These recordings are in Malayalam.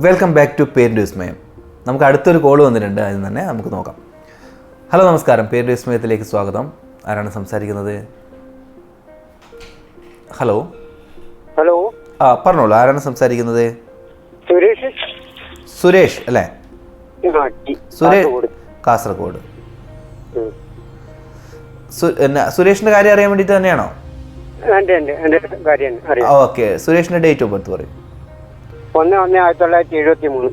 വെൽക്കം ബാക്ക് ടു പേരിന്റെ വിസ്മയം നമുക്ക് അടുത്തൊരു കോൾ വന്നിട്ടുണ്ട്. അതിന് തന്നെ നമുക്ക് നോക്കാം. ഹലോ നമസ്കാരം. പേരിന്റെ വിസ്മയത്തിലേക്ക് സ്വാഗതം. ആരാണ് സംസാരിക്കുന്നത്? ഹലോ ഹലോ ആ പറഞ്ഞോളൂ. ആരാണ് സംസാരിക്കുന്നത്? സുരേഷ്. സുരേഷ് അല്ലേ? സുരേഷ് കാസർഗോഡ്. കാസർഗോഡ്. ഉം. സു- എന്നാ, സുരേഷിന്റെ കാര്യം അറിയാൻ വേണ്ടിട്ട് തന്നെയാണോ? ഓക്കെ. സുരേഷിന്റെ ഡേറ്റ് ഓഫ് ബർത്ത് പറയും. ഒന്ന് ഒന്ന് ആയിരത്തി തൊള്ളായിരത്തി എഴുപത്തി മൂന്ന്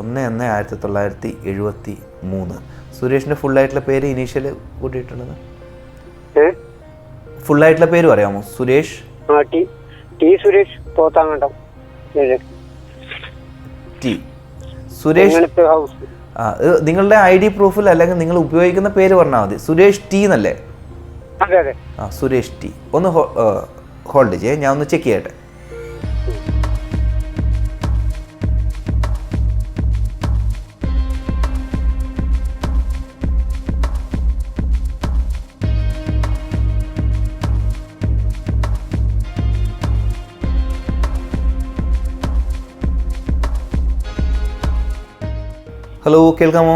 ഒന്ന് ഒന്ന് ആയിരത്തി തൊള്ളായിരത്തി എഴുപത്തി മൂന്ന് സുരേഷിന്റെ ഫുൾ ആയിട്ടുള്ള പേര് ഇനീഷ്യൽ കൂട്ടിയിട്ടുള്ളത്? ഫുൾ ആയിട്ടുള്ള പേര് പറയാമോ സുരേഷ്? ആ T T Suresh? T. Suresh house ആ നിങ്ങളുടെ ഐ ഡി പ്രൂഫിൽ അല്ലെങ്കിൽ നിങ്ങൾ ഉപയോഗിക്കുന്ന പേര് പറഞ്ഞാൽ മതി. സുരേഷ് ടി എന്നല്ലേ? ആ സുരേഷ് ടി. ഒന്ന് ഹോൾഡ് ചെയ്യേ. ഞാൻ ഒന്ന് ചെക്ക് ചെയ്യട്ടെ. ഹലോ കേൾക്കാമോ?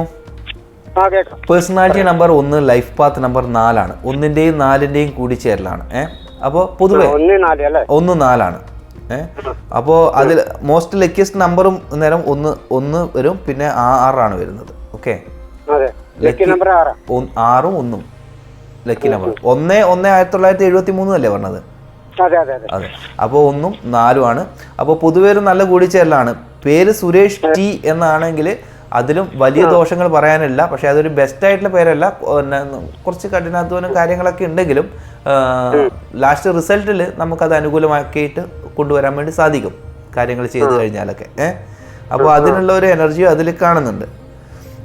പേഴ്സണാലിറ്റി നമ്പർ ഒന്ന് ലൈഫ് പാത്ത് നമ്പർ നാലാണ്. ഒന്നിന്റെയും നാലിന്റെയും കൂടിച്ചേരലാണ് ഏഹ് അപ്പോൾ പൊതുവെ ഒന്ന് നാലാണ്. ഏഹ് അപ്പോൾ അതിൽ മോസ്റ്റ് ലക്കിയസ്റ്റ് നമ്പറും നേരം ഒന്ന് ഒന്ന് വരും പിന്നെ ആ ആറാണ് വരുന്നത്. ഓക്കെ ആറാ. ഒന്നും. ലക്കി നമ്പർ ഒന്ന് ഒന്ന് ആയിരത്തി തൊള്ളായിരത്തി എഴുപത്തി മൂന്ന് അല്ലേ പറഞ്ഞത്? അതെ അപ്പോൾ ഒന്നും നാലുമാണ്. അപ്പോൾ പൊതുവെ ഒരു നല്ല കൂടിച്ചേരലാണ് പേര് സുരേഷ് ടി എന്നാണെങ്കിൽ അതിലും വലിയ ദോഷങ്ങൾ പറയാനില്ല. പക്ഷെ അതൊരു ബെസ്റ്റ് ആയിട്ടുള്ള പേരല്ല. പിന്നെ കുറച്ച് കഠിനാധ്വാനം കാര്യങ്ങളൊക്കെ ഉണ്ടെങ്കിലും ലാസ്റ്റ് റിസൾട്ടിൽ നമുക്കത് അനുകൂലമാക്കിയിട്ട് കൊണ്ടുവരാൻ വേണ്ടി സാധിക്കും കാര്യങ്ങൾ ചെയ്തു കഴിഞ്ഞാലൊക്കെ. ഏഹ് അപ്പോൾ അതിനുള്ള ഒരു എനർജി അതിൽ കാണുന്നുണ്ട്.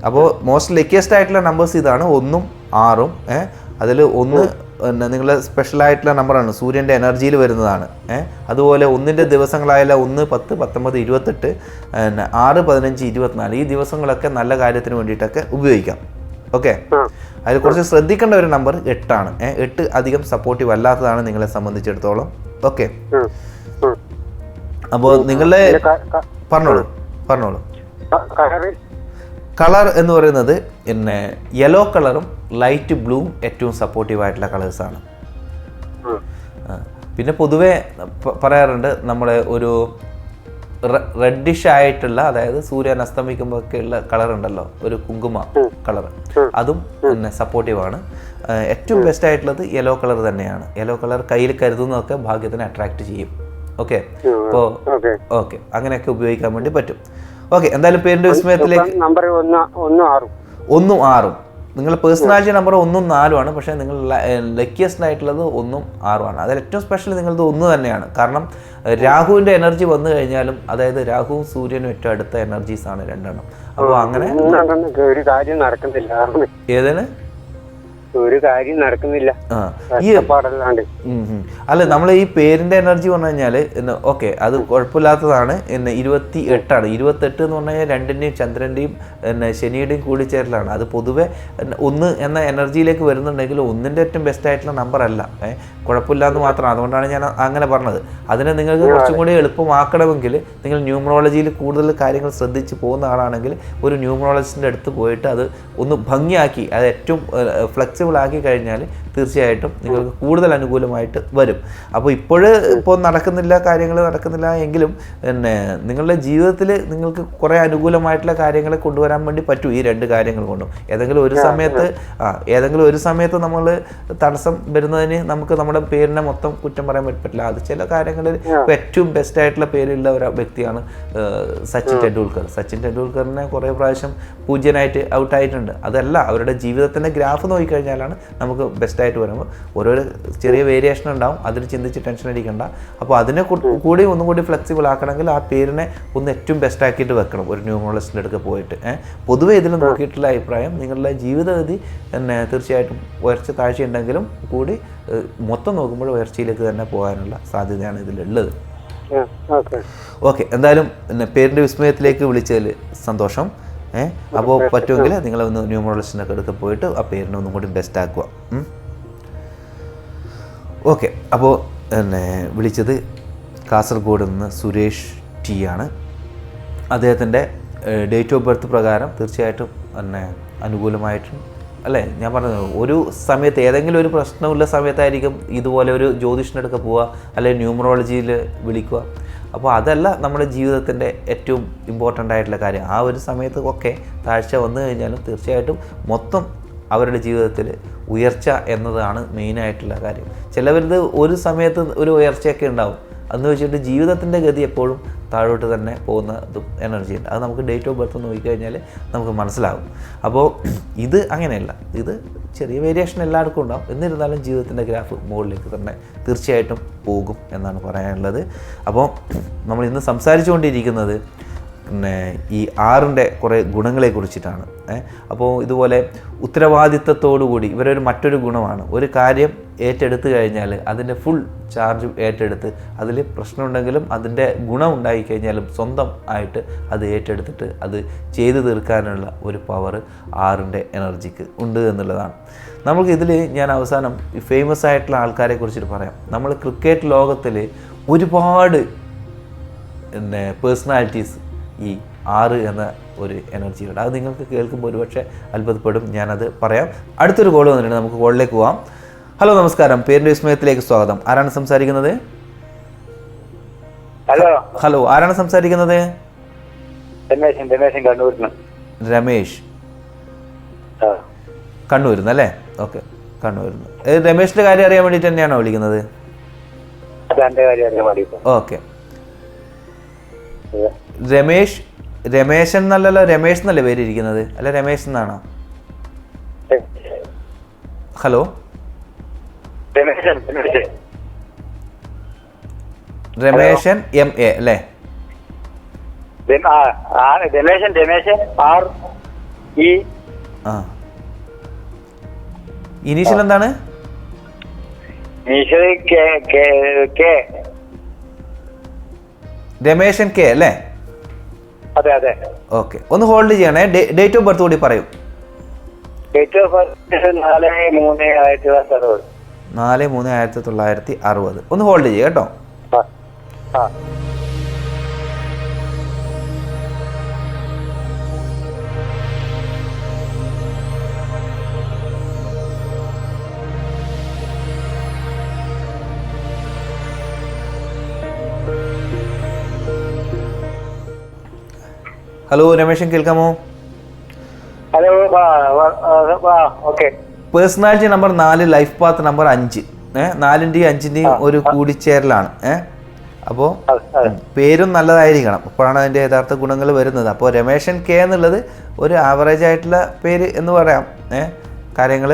അപ്പോൾ മോസ്റ്റ് ലക്കിയസ്റ്റ് ആയിട്ടുള്ള നമ്പേഴ്സ് ഇതാണ് ഒന്നും ആറും. ഏഹ് അതിൽ ഒന്ന് പിന്നെ നിങ്ങളുടെ സ്പെഷ്യൽ ആയിട്ടുള്ള നമ്പറാണ് സൂര്യന്റെ എനർജിയിൽ വരുന്നതാണ്. ഏഹ് അതുപോലെ ഒന്നിന്റെ ദിവസങ്ങളായാലും ഒന്ന് പത്ത് പത്തൊമ്പത് ഇരുപത്തെട്ട് പിന്നെ ആറ് പതിനഞ്ച് ഇരുപത്തിനാല്. ഈ ദിവസങ്ങളൊക്കെ നല്ല കാര്യത്തിന് വേണ്ടിയിട്ടൊക്കെ ഉപയോഗിക്കാം. ഓക്കെ? അതിൽ കുറച്ച് ശ്രദ്ധിക്കേണ്ട ഒരു നമ്പർ എട്ടാണ്. ഏഹ് എട്ട് അധികം സപ്പോർട്ടീവ് അല്ലാത്തതാണ് നിങ്ങളെ സംബന്ധിച്ചിടത്തോളം. ഓക്കെ. അപ്പോൾ നിങ്ങളുടെ പറഞ്ഞോളൂ പറഞ്ഞോളൂ. കളർ എന്ന് പറയുന്നത് പിന്നെ യെല്ലോ കളറും ലൈറ്റ് ബ്ലൂ ഏറ്റവും സപ്പോർട്ടീവ് ആയിട്ടുള്ള കളേഴ്സാണ് പിന്നെ പൊതുവെ പറയാറുണ്ട് നമ്മുടെ ഒരു റെഡിഷ് ആയിട്ടുള്ള അതായത് സൂര്യൻ അസ്തമിക്കുമ്പോൾ ഉള്ള കളർ ഉണ്ടല്ലോ ഒരു കുങ്കുമ കളർ അതും പിന്നെ സപ്പോർട്ടീവ് ആണ്. ഏറ്റവും ബെസ്റ്റ് ആയിട്ടുള്ളത് യെല്ലോ കളർ തന്നെയാണ്. യെല്ലോ കളർ കയ്യിൽ കരുതുന്നതൊക്കെ ഭാഗ്യത്തിന് അട്രാക്റ്റ് ചെയ്യും. ഓക്കെ അപ്പോൾ ഓക്കെ ഓക്കെ അങ്ങനെയൊക്കെ ഉപയോഗിക്കാൻ വേണ്ടി പറ്റും. ഓക്കെ എന്തായാലും പേരിന്റെ വിസ്മയത്തിലേക്ക്. നമ്പർ ഒന്ന് ആറും. ഒന്നും ആറും. നിങ്ങളുടെ പേഴ്സണാലിറ്റി നമ്പർ ഒന്നും നാലുമാണ് പക്ഷേ നിങ്ങൾ ലക്കിയസ്റ്റ് ആയിട്ടുള്ളത് ഒന്നും ആറുമാണ്. അതിൽ ഏറ്റവും സ്പെഷ്യൽ നിങ്ങളത് ഒന്ന് തന്നെയാണ്. കാരണം രാഹുവിന്റെ രാഹുവിന്റെ എനർജി വന്നു കഴിഞ്ഞാലും അതായത് രാഹുവും സൂര്യനും ഏറ്റവും അടുത്ത എനർജീസ് ആണ് രണ്ടെണ്ണം. അപ്പോൾ അങ്ങനെ ഒരു കാര്യം നടക്കുന്നില്ല. ഏതാണ് ഒരു കാര്യം നടക്കുന്നില്ല. കഷ്ടപ്പാടല്ലാണ്ട്. അല്ല നമ്മൾ ഈ പേരിന്റെ എനർജി പറഞ്ഞു കഴിഞ്ഞാൽ ഓക്കെ അത് കുഴപ്പമില്ലാത്തതാണ്. പിന്നെ ഇരുപത്തി എട്ടാണ് ഇരുപത്തെട്ട് എന്ന് പറഞ്ഞു കഴിഞ്ഞാൽ രണ്ടിന്റെയും ചന്ദ്രന്റെയും പിന്നെ ശനിയുടെയും കൂടിച്ചേരലാണ് അത് പൊതുവെ ഒന്ന് എന്ന എനർജിയിലേക്ക് വരുന്നുണ്ടെങ്കിൽ ഒന്നിന്റെ ഏറ്റവും ബെസ്റ്റ് ആയിട്ടുള്ള നമ്പർ അല്ല. ഏഹ് കുഴപ്പമില്ല എന്ന് മാത്രമാണ് അതുകൊണ്ടാണ് ഞാൻ അങ്ങനെ പറഞ്ഞത്. അതിനെ നിങ്ങൾക്ക് കുറച്ചും കൂടി എളുപ്പമാക്കണമെങ്കിൽ നിങ്ങൾ ന്യൂമറോളജിയിൽ കൂടുതൽ കാര്യങ്ങൾ ശ്രദ്ധിച്ച് പോകുന്ന ആളാണെങ്കിൽ ഒരു ന്യൂമറോളജിസ്റ്റിന്റെ അടുത്ത് പോയിട്ട് അത് ഒന്ന് ഭംഗിയാക്കി അത് ഏറ്റവും ഫ്ലെക്സിബിൾ ആക്കി കഴിഞ്ഞാൽ തീർച്ചയായിട്ടും നിങ്ങൾക്ക് കൂടുതൽ അനുകൂലമായിട്ട് വരും. അപ്പോൾ ഇപ്പോൾ ഇപ്പോൾ നടക്കുന്നില്ല കാര്യങ്ങൾ നടക്കുന്നില്ല എങ്കിലും പിന്നെ നിങ്ങളുടെ ജീവിതത്തിൽ നിങ്ങൾക്ക് കുറേ അനുകൂലമായിട്ടുള്ള കാര്യങ്ങളെ കൊണ്ടുവരാൻ വേണ്ടി പറ്റും ഈ രണ്ട് കാര്യങ്ങൾ കൊണ്ടും. ഏതെങ്കിലും ഒരു സമയത്ത് ആ. ഏതെങ്കിലും ഒരു സമയത്ത് നമ്മൾ തടസ്സം വരുന്നതിന് നമുക്ക് നമ്മുടെ പേരിനെ മൊത്തം കുറ്റം പറയാൻ പറ്റില്ല. അത് ചില കാര്യങ്ങളിൽ ഏറ്റവും ബെസ്റ്റ് ആയിട്ടുള്ള പേരുള്ള ഒരു വ്യക്തിയാണ് സച്ചിൻ ടെണ്ടുൽക്കർ. സച്ചിൻ ടെണ്ടുൽക്കറിനെ കുറേ പ്രാവശ്യം പൂജ്യനായിട്ട് ഔട്ടായിട്ടുണ്ട് അതല്ല അവരുടെ ജീവിതത്തിന്റെ ഗ്രാഫ് നോക്കിക്കഴിഞ്ഞാലാണ് നമുക്ക് ബെസ്റ്റായിട്ട് വരുമ്പോൾ ഓരോരോ ചെറിയ വേരിയേഷൻ ഉണ്ടാവും അതിൽ ചിന്തിച്ച് ടെൻഷൻ അടിക്കണ്ട. അപ്പോൾ അതിനെ കൂടി ഒന്നും കൂടി ഫ്ലെക്സിബിൾ ആക്കണമെങ്കിൽ ആ പേരിനെ ഒന്ന് ഏറ്റവും ബെസ്റ്റ് ആക്കിയിട്ട് വെക്കണം ഒരു ന്യൂമറോളജിസ്റ്റിന്റെ അടുത്ത് പോയിട്ട്. പൊതുവേ ഇതിൽ നോക്കിയിട്ടുള്ള അഭിപ്രായം നിങ്ങളുടെ ജീവിതഗതി തന്നെ തീർച്ചയായിട്ടും ഉയർച്ച താഴ്ചയുണ്ടെങ്കിലും കൂടി മൊത്തം നോക്കുമ്പോൾ ഉയർച്ചയിലേക്ക് തന്നെ പോകാനുള്ള സാധ്യതയാണ് ഇതിലുള്ളത്. ഓക്കെ. ഓക്കെ എന്തായാലും പിന്നെ പേരിന്റെ വിസ്മയത്തിലേക്ക് വിളിച്ചതിൽ സന്തോഷം. ഏഹ് അപ്പോൾ പറ്റുമെങ്കിൽ നിങ്ങൾ ഒന്ന് ന്യൂമറോളജിസ്റ്റിനൊക്കെ എടുത്ത് പോയിട്ട് ആ പേരിനെ ഒന്നും കൂടി ബെസ്റ്റ് ആക്കുക. ഓക്കെ അപ്പോൾ പിന്നെ വിളിച്ചത് കാസർഗോഡ് നിന്ന് സുരേഷ് ടി ആണ്. അദ്ദേഹത്തിന്റെ ഡേറ്റ് ഓഫ് ബർത്ത് പ്രകാരം തീർച്ചയായിട്ടും പിന്നെ അനുകൂലമായിട്ടും അല്ലേ? ഞാൻ പറഞ്ഞത് ഒരു സമയത്ത് ഏതെങ്കിലും ഒരു പ്രശ്നമുള്ള സമയത്തായിരിക്കും ഇതുപോലെ ഒരു ജ്യോതിഷനടുക്ക പോവുക അല്ലെങ്കിൽ ന്യൂമറോളജിയിൽ വിളിക്കുക. അപ്പോൾ അതല്ല നമ്മുടെ ജീവിതത്തിന്റെ ഏറ്റവും ഇമ്പോർട്ടന്റ് ആയിട്ടുള്ള കാര്യം. ആ ഒരു സമയത്ത് ഒക്കെ താഴ്ച വന്നു കഴിഞ്ഞാലും തീർച്ചയായിട്ടും മൊത്തം അവരുടെ ജീവിതത്തിൽ ഉയർച്ച എന്നതാണ് മെയിനായിട്ടുള്ള കാര്യം. ചിലവരുത് ഒരു സമയത്ത് ഒരു ഉയർച്ചയൊക്കെ ഉണ്ടാവും. അന്ന് വെച്ചിട്ട് ജീവിതത്തിന്റെ ഗതി എപ്പോഴും താഴോട്ട് തന്നെ പോകുന്ന എനർജി ഉണ്ട്. അത് നമുക്ക് ഡേറ്റ് ഓഫ് ബർത്ത് നോക്കിക്കഴിഞ്ഞാൽ നമുക്ക് മനസ്സിലാകും. അപ്പോൾ ഇത് അങ്ങനെയല്ല. ഇത് ചെറിയ വേരിയേഷൻ എല്ലാവർക്കും ഉണ്ടാവും. എന്നിരുന്നാലും ജീവിതത്തിന്റെ ഗ്രാഫ് മുകളിലേക്ക് തന്നെ തീർച്ചയായിട്ടും പോകും എന്നാണ് പറയാനുള്ളത്. അപ്പോൾ നമ്മൾ ഇന്ന് സംസാരിച്ചുകൊണ്ടിരിക്കുന്നത് പിന്നെ ഈ ആറിന്റെ കുറേ ഗുണങ്ങളെ കുറിച്ചിട്ടാണ്. അപ്പോൾ ഇതുപോലെ ഉത്തരവാദിത്തത്തോടുകൂടി ഇവരൊരു മറ്റൊരു ഗുണമാണ്. ഒരു കാര്യം ഏറ്റെടുത്ത് കഴിഞ്ഞാൽ അതിന്റെ ഫുൾ ചാർജ് ഏറ്റെടുത്ത് അതിൽ പ്രശ്നമുണ്ടെങ്കിലും അതിന്റെ ഗുണം ഉണ്ടായി കഴിഞ്ഞാലും സ്വന്തം ആയിട്ട് അത് ഏറ്റെടുത്തിട്ട് അത് ചെയ്തു തീർക്കാനുള്ള ഒരു പവർ ആറിന്റെ എനർജിക്ക് ഉണ്ട് എന്നുള്ളതാണ്. നമുക്ക് ഇതിൽ ഞാൻ അവസാനം ഫേമസ് ആയിട്ടുള്ള ആൾക്കാരെ കുറിച്ചിട്ട് പറയാം. നമ്മൾ ക്രിക്കറ്റ് ലോകത്തിൽ ഒരുപാട് പിന്നെ പേഴ്സണാലിറ്റീസ് ഈ ആറ് എന്ന ഒരു എനർജിയുണ്ട് അത് നിങ്ങൾക്ക് കേൾക്കുമ്പോൾ ഒരുപക്ഷെ അത്ഭുതപ്പെടും. ഞാനത് പറയാം. അടുത്തൊരു കോൾ വന്നിട്ടുണ്ട്. നമുക്ക് കോളിലേക്ക് പോവാം. ഹലോ നമസ്കാരം. പേരിന്റെ വിസ്മയത്തിലേക്ക് സ്വാഗതം. ആരാണ് സംസാരിക്കുന്നത്? ഹലോ. ഹലോ ആരാണ് സംസാരിക്കുന്നത്? രമേശൻ രമേശൻ കണ്ണൂരിന് രമേഷ് ആ. കണ്ണൂരിൽ നിന്ന് അല്ലേ? ഓക്കെ കണ്ണൂരിൽ നിന്ന് ഏ, കാര്യം അറിയാൻ വേണ്ടി തന്നെയാണോ വിളിക്കുന്നത്? ഓക്കെ. രമേഷ് രമേശൻ എന്നല്ലല്ലോ രമേശ് എന്നല്ലേ പേര് ഇരിക്കുന്നത് അല്ല രമേശ് എന്നാണോ? ഹലോ? രമേശൻ എം എ അല്ലേ? Ramesan Ramesan R E. ആ. ഇനീഷ്യൽ എന്താണ്? രമേശൻ കെ അല്ലേ? അതെ അതെ. ഓക്കെ. ഒന്ന് ഹോൾഡ് ചെയ്യണേ. ഡേറ്റ് ഓഫ് ബർത്ത് കൂടി പറയൂ. ഡേറ്റ് ഓഫ് ബർത്ത് നാല് മൂന്ന് ആയിരത്തി തൊള്ളായിരത്തി അറുപത്. നാല് മൂന്ന് ആയിരത്തി തൊള്ളായിരത്തി അറുപത്. ഒന്ന് ഹോൾഡ് ചെയ്യുക കേട്ടോ. ഹലോ രമേശൻ കേൾക്കാമോ? Hello okay. പേഴ്സണാലിറ്റി നമ്പർ നാല് ലൈഫ് പാത്ത് നമ്പർ അഞ്ച്. ഏഹ് നാലിന്റെയും അഞ്ചിന്റെയും ഒരു കൂടിച്ചേരലാണ്. ഏഹ് അപ്പോൾ പേരും നല്ലതായിരിക്കണം. അപ്പോഴാണ് അതിന്റെ യഥാർത്ഥ ഗുണങ്ങൾ വരുന്നത്. അപ്പോൾ രമേശൻ കെ എന്നുള്ളത് ഒരു ആവറേജ് ആയിട്ടുള്ള പേര് എന്ന് പറയാം. ഏഹ് കാര്യങ്ങൾ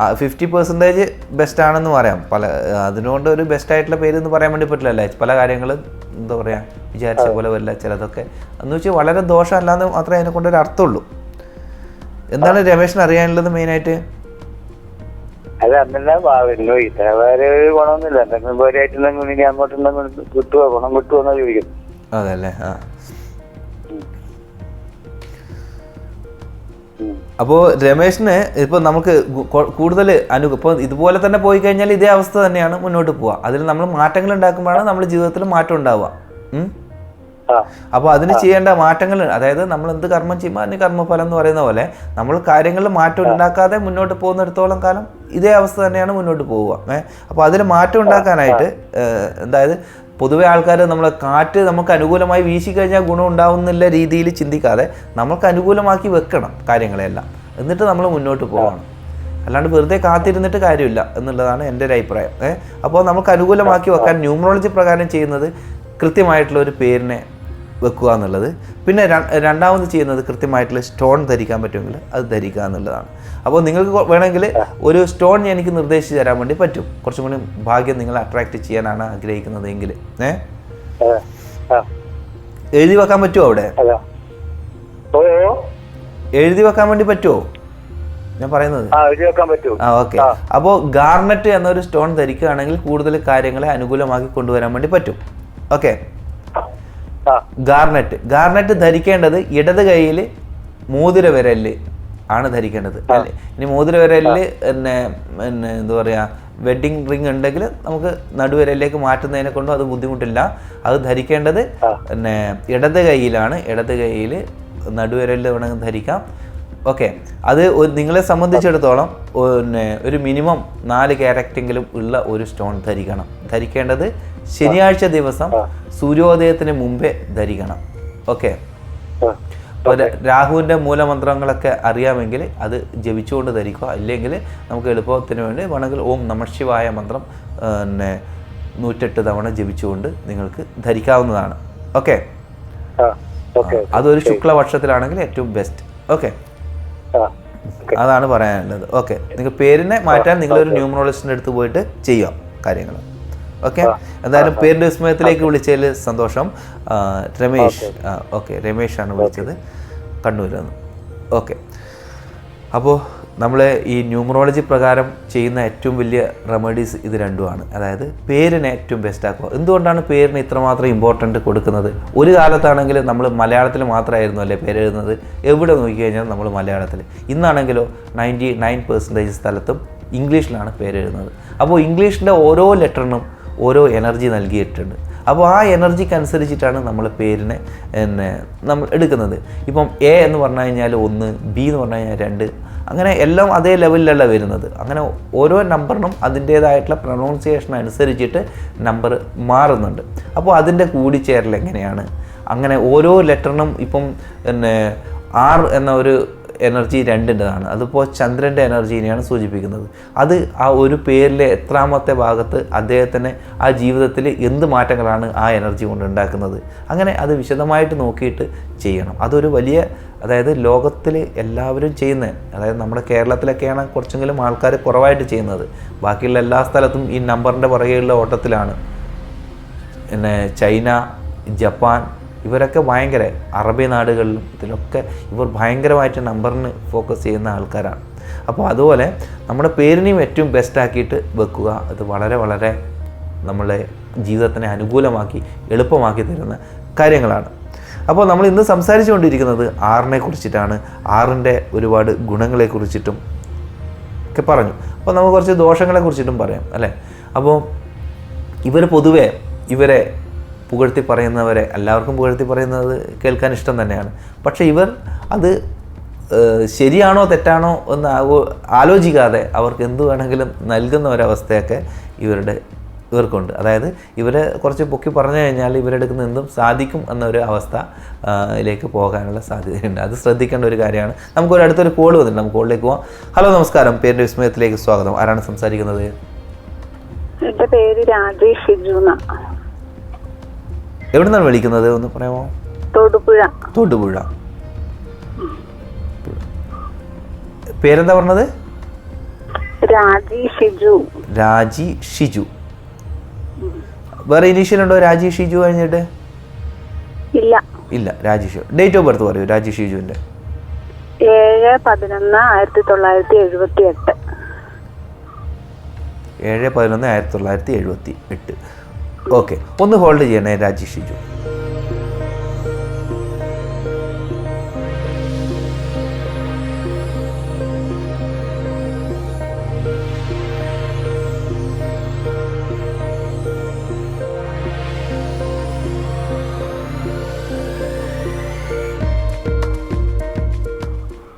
ആ ഫിഫ്റ്റി പെർസെന്റേജ് ബെസ്റ്റ് ആണെന്ന് പറയാം. പല അതിനുകൊണ്ട് ഒരു ബെസ്റ്റ് ആയിട്ടുള്ള പേര് എന്ന് പറയാൻ വേണ്ടി പറ്റില്ലല്ലേ? പല കാര്യങ്ങളും എന്താ പറയുക വിചാരിച്ച പോലെ വരില്ല ചിലതൊക്കെ. എന്ന് വെച്ചാൽ വളരെ ദോഷമല്ലാന്ന് മാത്രമേ അതിനെ കൊണ്ടൊരു അർത്ഥമുള്ളൂ എന്താണ് രമേശിന് അറിയാനുള്ളത് മെയിൻ ആയിട്ട് അന്നെ ഭാവില്ലോ ഇത്ര വേറെ ഒരു ഗുണമൊന്നുമില്ല. എന്തെങ്കിലും ഇനി അങ്ങോട്ട് എന്തെങ്കിലും കിട്ടുമോ ഗുണം കിട്ടുമോ എന്നാ ചോദിക്കുന്നു അതെ ആ. അപ്പോൾ രമേശിന് ഇപ്പോൾ നമുക്ക് കൂടുതൽ അനു ഇപ്പോൾ ഇതുപോലെ തന്നെ പോയി കഴിഞ്ഞാൽ ഇതേ അവസ്ഥ തന്നെയാണ് മുന്നോട്ട് പോവുക. അതിൽ നമ്മൾ മാറ്റങ്ങൾ ഉണ്ടാക്കുമ്പോഴാണ് നമ്മുടെ ജീവിതത്തിൽ മാറ്റം ഉണ്ടാവുക. അപ്പോൾ അതിന് ചെയ്യേണ്ട മാറ്റങ്ങൾ അതായത് നമ്മൾ എന്ത് കർമ്മം ചെയ്യുമ്പോൾ അതിന് കർമ്മഫലം എന്ന് പറയുന്ന പോലെ നമ്മൾ കാര്യങ്ങളിൽ മാറ്റം ഉണ്ടാക്കാതെ മുന്നോട്ട് പോകുന്നിടത്തോളം കാലം ഇതേ അവസ്ഥ തന്നെയാണ് മുന്നോട്ട് പോവുക. ഏഹ് അപ്പോൾ അതിൽ മാറ്റം ഉണ്ടാക്കാനായിട്ട് അതായത് പൊതുവെ ആൾക്കാർ നമ്മൾ കാറ്റ് നമുക്ക് അനുകൂലമായി വീശിക്കഴിഞ്ഞാൽ ഗുണം ഉണ്ടാവുന്നില്ല രീതിയിൽ ചിന്തിക്കാതെ നമുക്ക് അനുകൂലമാക്കി വെക്കണം കാര്യങ്ങളെല്ലാം. എന്നിട്ട് നമ്മൾ മുന്നോട്ട് പോകണം. അല്ലാണ്ട് വെറുതെ കാത്തിരുന്നിട്ട് കാര്യമില്ല എന്നുള്ളതാണ് എന്റെ ഒരു അഭിപ്രായം. ഏഹ് അപ്പോൾ നമുക്ക് അനുകൂലമാക്കി വെക്കാൻ ന്യൂമറോളജി പ്രകാരം ചെയ്യുന്നത് കൃത്യമായിട്ടുള്ള ഒരു പേരിനെ വെക്കുക എന്നുള്ളത്. പിന്നെ രണ്ടാമത് ചെയ്യുന്നത് കൃത്യമായിട്ടുള്ള സ്റ്റോൺ ധരിക്കാൻ പറ്റുമെങ്കിൽ അത് ധരിക്കുക എന്നുള്ളതാണ്. അപ്പോൾ നിങ്ങൾക്ക് വേണമെങ്കിൽ ഒരു സ്റ്റോൺ എനിക്ക് നിർദ്ദേശിച്ച് തരാൻ വേണ്ടി പറ്റും. കുറച്ചും കൂടി ഭാഗ്യം നിങ്ങളെ അട്രാക്റ്റ് ചെയ്യാനാണ് ആഗ്രഹിക്കുന്നത് എങ്കിൽ. ഏ? എഴുതി വെക്കാൻ പറ്റുമോ അവിടെ? എഴുതി വെക്കാൻ വേണ്ടി പറ്റുമോ? ഞാൻ പറയുന്നത്. ആ ഓക്കെ. അപ്പോൾ ഗാർണറ്റ് എന്നൊരു സ്റ്റോൺ ധരിക്കുകയാണെങ്കിൽ കൂടുതൽ കാര്യങ്ങളെ അനുകൂലമാക്കി കൊണ്ടുവരാൻ വേണ്ടി പറ്റും. ഓക്കെ. ആ. ഗാർണറ്റ് ഗാർണറ്റ് ധരിക്കേണ്ടത് ഇടത് കൈയിൽ മോതിര വിരൽ ആണ് ധരിക്കേണ്ടത്. അല്ലേ? ഇനി മോതിര വിരലിൽ പിന്നെ പിന്നെ എന്താ പറയുക വെഡിങ് റിംഗ് ഉണ്ടെങ്കിൽ നമുക്ക് നടുവിരലിലേക്ക് മാറ്റുന്നതിനെ കൊണ്ടും അത് ബുദ്ധിമുട്ടില്ല. അത് ധരിക്കേണ്ടത് പിന്നെ ഇടത് കൈയിലാണ്. ഇടത് കൈയിൽ നടുവിരലിൽ വേണമെങ്കിൽ ധരിക്കാം. ഓക്കെ. അത് നിങ്ങളെ സംബന്ധിച്ചിടത്തോളം പിന്നെ ഒരു മിനിമം നാല് ക്യാരക്റ്റെങ്കിലും ഉള്ള ഒരു സ്റ്റോൺ ധരിക്കണം. ധരിക്കേണ്ടത് ശനിയാഴ്ച ദിവസം സൂര്യോദയത്തിന് മുമ്പേ ധരിക്കണം. ഓക്കെ? രാഹുവിന്റെ അപ്പോൾ രാഹുവിന്റെ മൂലമന്ത്രങ്ങളൊക്കെ അറിയാമെങ്കിൽ അത് ജപിച്ചുകൊണ്ട് ധരിക്കുക. അല്ലെങ്കിൽ നമുക്ക് എളുപ്പത്തിന് വേണ്ടി വേണമെങ്കിൽ ഓം നമ ശിവായ മന്ത്രം പിന്നെ നൂറ്റെട്ട് തവണ ജപിച്ചുകൊണ്ട് നിങ്ങൾക്ക് ധരിക്കാവുന്നതാണ്. ഓക്കെ? അതൊരു ശുക്ലപക്ഷത്തിലാണെങ്കിൽ ഏറ്റവും ബെസ്റ്റ്. ഓക്കെ? അതാണ് പറയാനുള്ളത്. ഓക്കെ. നിങ്ങൾ പേരിനെ മാറ്റാൻ നിങ്ങളൊരു ന്യൂമറോളജിസ്റ്റിന്റെ അടുത്ത് പോയിട്ട് ചെയ്യാം കാര്യങ്ങൾ. ഓക്കെ? എന്തായാലും പേരിന്റെ വിസ്മയത്തിലേക്ക് വിളിച്ചതിൽ സന്തോഷം. രമേഷ് രമേശ്. രമേഷ് ഓക്കെ. രമേശാണ് വിളിച്ചത്. കണ്ണൂരിൽ നിന്ന്. ഓക്കെ. അപ്പോൾ നമ്മൾ ഈ ന്യൂമറോളജി പ്രകാരം ചെയ്യുന്ന ഏറ്റവും വലിയ റെമഡീസ് ഇത് രണ്ടുമാണ്. അതായത് പേരിനെ ഏറ്റവും ബെസ്റ്റ് ആക്കുക. എന്തുകൊണ്ടാണ് പേരിന് ഇത്രമാത്രം ഇമ്പോർട്ടന്റ് കൊടുക്കുന്നത്? ഒരു കാലത്താണെങ്കിൽ നമ്മൾ മലയാളത്തിൽ മാത്രമായിരുന്നു അല്ലേ പേരെഴുതുന്നത് എവിടെ നോക്കിക്കഴിഞ്ഞാൽ നമ്മൾ മലയാളത്തിൽ. ഇന്നാണെങ്കിലോ നയന്റി നയൻ പെർസെന്റേജ് സ്ഥലത്തും ഇംഗ്ലീഷിലാണ് പേരെഴുതുന്നത് അപ്പോൾ ഇംഗ്ലീഷിന്റെ ഓരോ ലെറ്ററിനും ഓരോ എനർജി നൽകിയിട്ടുണ്ട്. അപ്പോൾ ആ എനർജിക്ക് അനുസരിച്ചിട്ടാണ് നമ്മൾ പേരിനെ പിന്നെ നമ്മൾ എടുക്കുന്നത്. ഇപ്പം എ എന്ന് പറഞ്ഞു കഴിഞ്ഞാൽ ഒന്ന് ബി എന്ന് പറഞ്ഞു കഴിഞ്ഞാൽ രണ്ട് അങ്ങനെ എല്ലാം അതേ ലെവലിലല്ല വരുന്നത്. അങ്ങനെ ഓരോ നമ്പറിനും അതിന്റേതായിട്ടുള്ള പ്രൊണൗൺസിയേഷൻ അനുസരിച്ചിട്ട് നമ്പർ മാറുന്നുണ്ട്. അപ്പോൾ അതിന്റെ കൂടിച്ചേരൽ എങ്ങനെയാണ്? അങ്ങനെ ഓരോ ലെറ്ററിനും ഇപ്പം പിന്നെ ആർ എന്ന ഒരു എനർജി രണ്ടിന്റെതാണ്. അതിപ്പോൾ ചന്ദ്രന്റെ എനർജീനെയാണ് സൂചിപ്പിക്കുന്നത്. അത് ആ ഒരു പേരിലെ എത്രാമത്തെ ഭാഗത്ത് അദ്ദേഹത്തിന് ആ ജീവിതത്തിൽ എന്ത് മാറ്റങ്ങളാണ് ആ എനർജി കൊണ്ട് ഉണ്ടാക്കുന്നത്? അങ്ങനെ അത് വിശദമായിട്ട് നോക്കിയിട്ട് ചെയ്യണം. അതൊരു വലിയ അതായത് ലോകത്തിൽ എല്ലാവരും ചെയ്യുന്ന അതായത് നമ്മുടെ കേരളത്തിലൊക്കെയാണ് കുറച്ചെങ്കിലും ആൾക്കാർ കുറവായിട്ട് ചെയ്യുന്നത്. ബാക്കിയുള്ള എല്ലാ സ്ഥലത്തും ഈ നമ്പറിന്റെ പുറകെയുള്ള ഓട്ടത്തിലാണ്. പിന്നെ ചൈന ജപ്പാൻ ഇവരൊക്കെ ഭയങ്കര അറബി നാടുകളിലും ഇതിലൊക്കെ ഇവർ ഭയങ്കരമായിട്ട് നമ്പറിന് ഫോക്കസ് ചെയ്യുന്ന ആൾക്കാരാണ്. അപ്പോൾ അതുപോലെ നമ്മുടെ പേരിനെയും ഏറ്റവും ബെസ്റ്റ് ആക്കിയിട്ട് വെക്കുക. അത് വളരെ വളരെ നമ്മളെ ജീവിതത്തിനെ അനുകൂലമാക്കി എളുപ്പമാക്കി തരുന്ന കാര്യങ്ങളാണ്. അപ്പോൾ നമ്മൾ ഇന്ന് സംസാരിച്ചു കൊണ്ടിരിക്കുന്നത് ആറിനെ കുറിച്ചിട്ടാണ്. ആറിന്റെ ഒരുപാട് ഗുണങ്ങളെ കുറിച്ചിട്ടും ഒക്കെ പറഞ്ഞു. അപ്പോൾ നമുക്ക് കുറച്ച് ദോഷങ്ങളെ കുറിച്ചിട്ടും പറയാം അല്ലേ? അപ്പോൾ ഇവർ പൊതുവേ ഇവരെ പുകഴ്ത്തി പറയുന്നവരെ എല്ലാവർക്കും പുകഴ്ത്തി പറയുന്നത് കേൾക്കാൻ ഇഷ്ടം തന്നെയാണ്. പക്ഷേ ഇവർ അത് ശരിയാണോ തെറ്റാണോ എന്ന് ആലോചിക്കാതെ അവർക്ക് എന്തു വേണമെങ്കിലും നൽകുന്ന ഒരവസ്ഥയൊക്കെ ഇവരുടെ ഇവർക്കുണ്ട്. അതായത് ഇവരെ കുറച്ച് പൊക്കി പറഞ്ഞു കഴിഞ്ഞാൽ ഇവരെടുക്കുന്ന എന്തും സാധിക്കും എന്നൊരു അവസ്ഥ ആ, പോകാനുള്ള സാധ്യതയുണ്ട്. അത് ശ്രദ്ധിക്കേണ്ട ഒരു കാര്യമാണ്. നമുക്കൊരു അടുത്തൊരു കോൾ വന്നിട്ടുണ്ട്. നമുക്ക് കോളിലേക്ക് പോവാം. ഹലോ നമസ്കാരം. പേരിന്റെ വിസ്മയത്തിലേക്ക് സ്വാഗതം. ആരാണ് സംസാരിക്കുന്നത്? എന്റെ പേര് രാജേഷ് ഷിജു എന്നാ എവിടെ നിന്നാണ് വിളിക്കുന്നത്? ഒന്ന് പറയാമോ? തൊടുപുഴ. തൊടുപുഴ. പേരെന്താ പറഞ്ഞത്? രാജി ഷിജു. രാജി ഷിജു. വേറെ ഇനീഷ്യൽ ഉണ്ടോ രാജി ഷിജു കഴിഞ്ഞിട്ട്? ഇല്ല. ഇല്ല രാജി ഷിജു ഡേറ്റ് ഓഫ് ബർത്ത് പറയൂ രാജി ഷിജുവിന്റെ ഏഴ് പതിനൊന്ന് ആയിരത്തി തൊള്ളായിരത്തി എഴുപത്തി എട്ട് ഏഴ് പതിനൊന്ന് ആയിരത്തി തൊള്ളായിരത്തി എഴുപത്തി എട്ട് ഓക്കെ ഒന്ന് ഹോൾഡ് ചെയ്യണേ രാജി ഷിജു.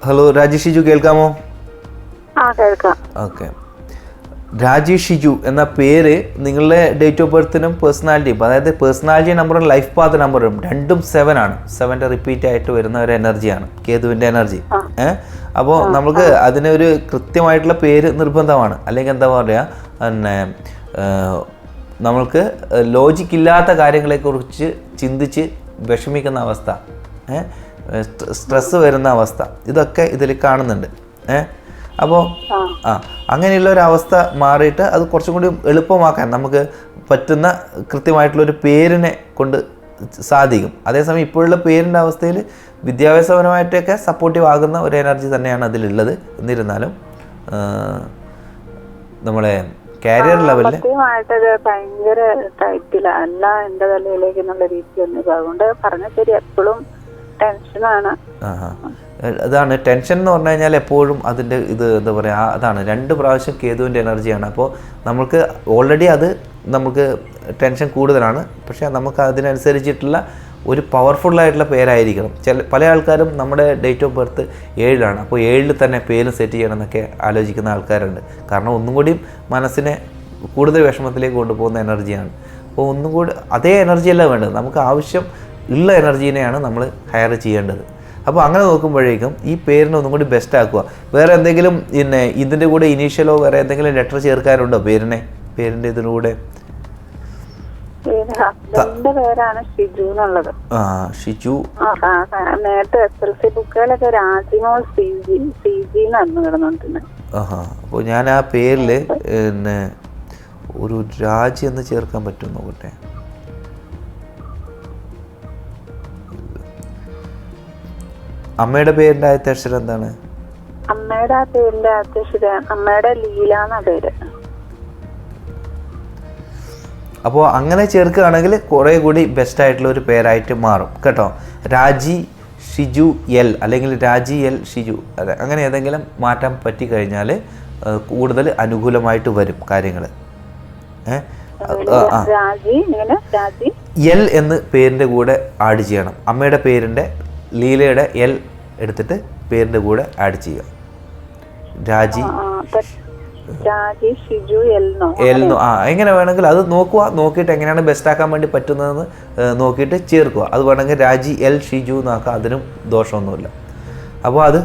ഹലോ രാജി ഷിജു കേൾക്കാമോ? ആ കേൾക്കാം. ഓക്കെ രാജേഷ് ഷിജു എന്ന പേര് നിങ്ങളുടെ ഡേറ്റ് ഓഫ് ബർത്തിനും പേഴ്സണാലിറ്റിയും അതായത് പേഴ്സണാലിറ്റി നമ്പറും ലൈഫ് പാത്ത് നമ്പറും രണ്ടും സെവൻ ആണ്. സെവന്റെ റിപ്പീറ്റ് ആയിട്ട് വരുന്ന ഒരു എനർജിയാണ് കേതുവിന്റെ എനർജി ഏഹ് അപ്പോൾ നമുക്ക് അതിനൊരു കൃത്യമായിട്ടുള്ള പേര് നിർബന്ധമാണ്. അല്ലെങ്കിൽ എന്താ പറയുക പിന്നെ നമ്മൾക്ക് ലോജിക്ക് ഇല്ലാത്ത കാര്യങ്ങളെക്കുറിച്ച് ചിന്തിച്ച് വിഷമിക്കുന്ന അവസ്ഥ സ്ട്രെസ്സ് വരുന്ന അവസ്ഥ ഇതൊക്കെ ഇതിൽ കാണുന്നുണ്ട് ഏഹ് അപ്പോൾ ആ. അങ്ങനെയുള്ള ഒരു അവസ്ഥ മാറിയിട്ട് അത് കുറച്ചും കൂടി എളുപ്പമാക്കാൻ നമുക്ക് പറ്റുന്ന കൃത്യമായിട്ടുള്ള ഒരു പേരിനെ കൊണ്ട് സാധിക്കും. അതേസമയം ഇപ്പോഴുള്ള പേരിന്റെ അവസ്ഥയിൽ വിദ്യാഭ്യാസപരമായിട്ടൊക്കെ സപ്പോർട്ടീവ് ആകുന്ന ഒരു എനർജി തന്നെയാണ് അതിലുള്ളത്. എന്നിരുന്നാലും നമ്മളെ കാരിയർ ലെവലിൽ ഭയങ്കര ടൈറ്റില. അല്ല എന്റെ തലയിലേക്ക് എന്നുള്ള രീതി അതുകൊണ്ട് പറഞ്ഞ ശരി എപ്പോഴും ടെൻഷനാണ്. അതാണ് ടെൻഷൻ എന്ന് പറഞ്ഞു കഴിഞ്ഞാൽ എപ്പോഴും അതിന്റെ ഇത് എന്താ പറയുക അതാണ്. രണ്ട് പ്രാവശ്യം കേതുവിന്റെ എനർജിയാണ്. അപ്പോൾ നമുക്ക് ഓൾറെഡി അത് നമുക്ക് ടെൻഷൻ കൂടുതലാണ്. പക്ഷേ നമുക്ക് അതിനനുസരിച്ചിട്ടുള്ള ഒരു പവർഫുള്ളായിട്ടുള്ള പേരായിരിക്കണം. ചില പല ആൾക്കാരും നമ്മുടെ ഡേറ്റ് ഓഫ് ബർത്ത് ഏഴിലാണ്. അപ്പോൾ ഏഴിൽ തന്നെ പേര് സെറ്റ് ചെയ്യണം എന്നൊക്കെ ആലോചിക്കുന്ന ആൾക്കാരുണ്ട്. കാരണം ഒന്നും കൂടിയും മനസ്സിനെ കൂടുതൽ വിഷമത്തിലേക്ക് കൊണ്ടുപോകുന്ന എനർജിയാണ്. അപ്പോൾ ഒന്നും കൂടി അതേ എനർജിയല്ല വേണ്ടത്. നമുക്ക് ആവശ്യം ഉള്ള എനർജീനെയാണ് നമ്മൾ ഹയർ ചെയ്യേണ്ടത്. അപ്പോൾ അങ്ങനെ നോക്കുമ്പോഴേക്കും ഈ പേരിനെ ഒന്നും കൂടി ബെസ്റ്റ് ആക്കുക. വേറെ എന്തെങ്കിലും പിന്നെ ഇതിന്റെ കൂടെ ഇനീഷ്യലോ വേറെ എന്തെങ്കിലും ലെറ്റർ ചേർക്കാനുണ്ടോ പേരിനെ? പേരിന്റെ ഇതിന്റെ കൂടെ പേരാണ് ഷിജു എന്നുള്ളത്. ഷിജു. നേരത്തെ എസ് എൽ സി ബുക്കുകളൊക്കെ Rajimol C G C G എന്നായിരുന്നു കിടന്നോണ്ടിരുന്നത് അപ്പോൾ ഞാൻ ആ പേരിൽ പിന്നെ ഒരു രാജി എന്ന് ചേർക്കാൻ പറ്റും നോക്കട്ടെ? അമ്മയുടെ പേരിന്റെ ആദ്യത്തെ അക്ഷരം എന്താണ്? അമ്മയുടെ ആ പേരിന്റെ അക്ഷരം അമ്മയുടെ ലീല എന്നാ പേര്. അപ്പോൾ അങ്ങനെ ചേർക്കുകയാണെങ്കിൽ കുറേ കൂടി ബെസ്റ്റ് ആയിട്ടുള്ള ഒരു പേരായിട്ട് മാറും. കേട്ടോ? രാജി ഷിജു എൽ അല്ലെങ്കിൽ രാജി എൽ ഷിജു. അതെ അങ്ങനെ ഏതെങ്കിലും മാറ്റാൻ പറ്റി കഴിഞ്ഞാൽ കൂടുതൽ അനുകൂലമായിട്ട് വരും കാര്യങ്ങൾ. ഏഹ് എൽ എന്ന് പേരിന്റെ കൂടെ ആഡ് ചെയ്യണം. അമ്മയുടെ പേരിന്റെ ലീലയുടെ എൽ എടുത്തിട്ട് പേരിന്റെ കൂടെ ആഡ് ചെയ്യുക. രാജി. എൽനോ. ആ എങ്ങനെ വേണമെങ്കിൽ അത് നോക്കുക. നോക്കിയിട്ട് എങ്ങനെയാണ് ബെസ്റ്റ് ആക്കാൻ വേണ്ടി പറ്റുന്നതെന്ന് നോക്കിയിട്ട് ചേർക്കുക. അത് വേണമെങ്കിൽ രാജി എൽ ഷിജു എന്നാക്കുക അതിനും ദോഷമൊന്നുമില്ല. അപ്പോൾ അത്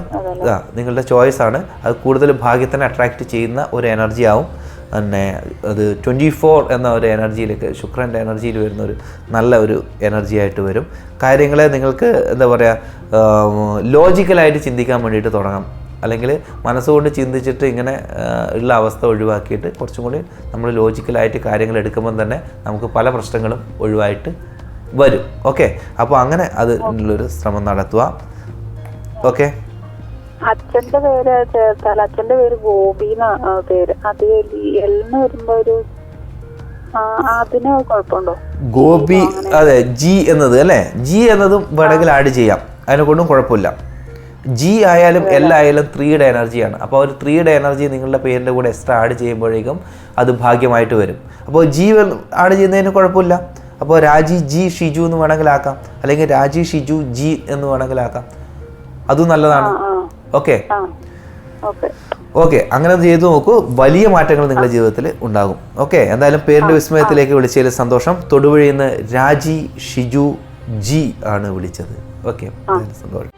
ആ നിങ്ങളുടെ ചോയ്സ് ആണ്. അത് കൂടുതൽ ഭാഗ്യത്തിനെ അട്രാക്റ്റ് ചെയ്യുന്ന ഒരു എനർജി ആവും. പിന്നെ അത് ട്വന്റി ഫോർ എന്ന ഒരു എനർജിയിലേക്ക് ശുക്രന്റെ എനർജിയിൽ വരുന്ന ഒരു നല്ല ഒരു എനർജി ആയിട്ട് വരും. കാര്യങ്ങളെ നിങ്ങൾക്ക് എന്താ പറയുക ലോജിക്കലായിട്ട് ചിന്തിക്കാൻ വേണ്ടിയിട്ട് തുടങ്ങാം. അല്ലെങ്കിൽ മനസ്സുകൊണ്ട് ചിന്തിച്ചിട്ട് ഇങ്ങനെ ഉള്ള അവസ്ഥ ഒഴിവാക്കിയിട്ട് കുറച്ചും കൂടി നമ്മൾ ലോജിക്കലായിട്ട് കാര്യങ്ങൾ എടുക്കുമ്പം തന്നെ നമുക്ക് പല പ്രശ്നങ്ങളും ഒഴിവായിട്ട് വരും. ഓക്കെ? അപ്പോൾ അങ്ങനെ അത് ഒരു ശ്രമം നടത്തുക ഓക്കെ? അച്ഛന്റെ പേര് ചേർത്താൽ അച്ഛന്റെ പേര് ഗോപി എന്നാ പേര്. അത് എല്ലാം വരുമ്പോ ഒരു അതിന് കുഴപ്പമുണ്ടോ? ഗോപി അതെ ജി എന്നത് അല്ലേ? ജി എന്നതും വേണമെങ്കിൽ ആഡ് ചെയ്യാം. അതിനെ കൊണ്ടും കുഴപ്പമില്ല. ജി ആയാലും എൽ ആയാലും ത്രീയുടെ എനർജിയാണ് അപ്പോൾ ഒരു ത്രീയുടെ എനർജി നിങ്ങളുടെ പേരിന്റെ കൂടെ എക്സ്ട്രാ ആഡ് ചെയ്യുമ്പോഴേക്കും അത് ഭാഗ്യമായിട്ട് വരും. അപ്പോൾ ജി ആഡ് ചെയ്യുന്നതിന് കുഴപ്പമില്ല. അപ്പോൾ രാജി ജി ഷിജു എന്ന് വേണമെങ്കിൽ ആക്കാം. അല്ലെങ്കിൽ രാജി ഷിജു ജി എന്ന് വേണമെങ്കിൽ ആക്കാം. അതും നല്ലതാണ്. ഓക്കെ. ഓക്കെ. അങ്ങനെ ചെയ്തു നോക്കൂ. വലിയ മാറ്റങ്ങൾ നിങ്ങളുടെ ജീവിതത്തിൽ ഉണ്ടാകും. ഓക്കെ എന്തായാലും പേരിന്റെ വിസ്മയത്തിലേക്ക് വിളിച്ചതിൽ സന്തോഷം. തൊടുപുഴയിൽ നിന്ന് രാജി ഷിജു ജി ആണ് വിളിച്ചത്. ഓക്കെ സന്തോഷം.